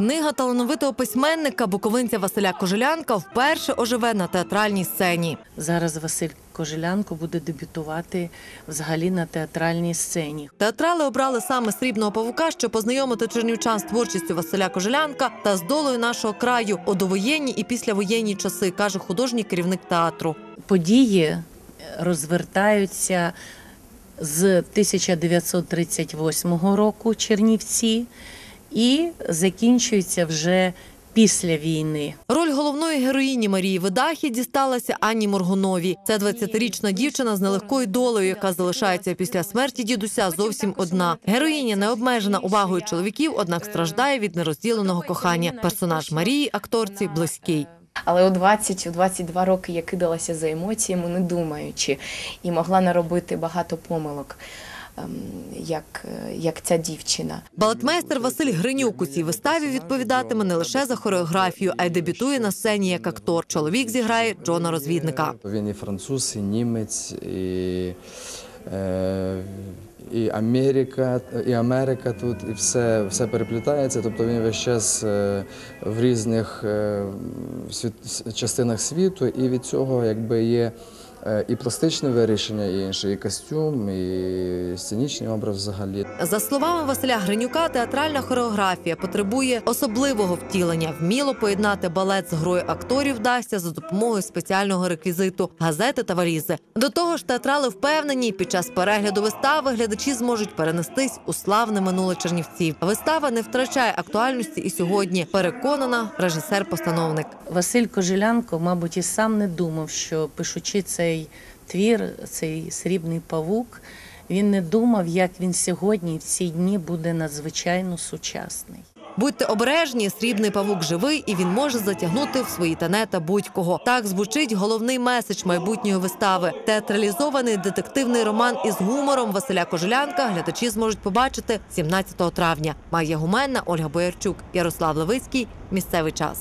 Книга талановитого письменника буковинця Василя Кожелянка вперше оживе на театральній сцені. Зараз Василь Кожелянко буде дебютувати взагалі на театральній сцені. Театрали обрали саме срібного павука, щоб познайомити чернівчан з творчістю Василя Кожелянка та з долею нашого краю у довоєнні і післявоєнні часи, каже художній керівник театру. Події розвертаються з 1938 року Чернівці і закінчуються вже після війни. Роль головної героїні Марії Видахі дісталася Анні Моргуновій. Це 20-річна дівчина з нелегкою долею, яка залишається після смерті дідуся зовсім одна. Героїня не обмежена увагою чоловіків, однак страждає від нерозділеного кохання. Персонаж Марії акторці близький. Але у 20, у 22 роки я кидалася за емоціями, не думаючи, і могла наробити багато помилок, як, е, як ця дівчина. Балетмейстер Василь Гринюк у цій виставі відповідатиме не лише за хореографію, а й дебютує на сцені як актор. Чоловік зіграє Джона Розвідника. Він і француз, і німець, і, е, і Америка, і Америка тут, і все, все переплітається. Тобто він весь час е, в різних частинах світу, і від цього якби є і пластичне вирішення, і інше, і костюм, і сценічний образ взагалі. За словами Василя Гринюка, театральна хореографія потребує особливого втілення. Вміло поєднати балет з грою акторів вдасться за допомогою спеціального реквізиту газети та валізи. До того ж, театрали впевнені, під час перегляду вистави глядачі зможуть перенестись у славне минуле Чернівців. Вистава не втрачає актуальності і сьогодні. Переконана режисер-постановник. Василь Кожелянко, мабуть, і сам не думав, що пишучи цей твір, цей срібний павук, він не думав, як він сьогодні в ці дні буде надзвичайно сучасний. Будьте обережні, срібний павук живий, і він може затягнути в свої тенета будь-кого. Так звучить головний меседж майбутньої вистави. Театралізований детективний роман із гумором Василя Кожелянка глядачі зможуть побачити 17 травня. Майя Гуменна, Ольга Боярчук, Ярослав Левицький. Місцевий час.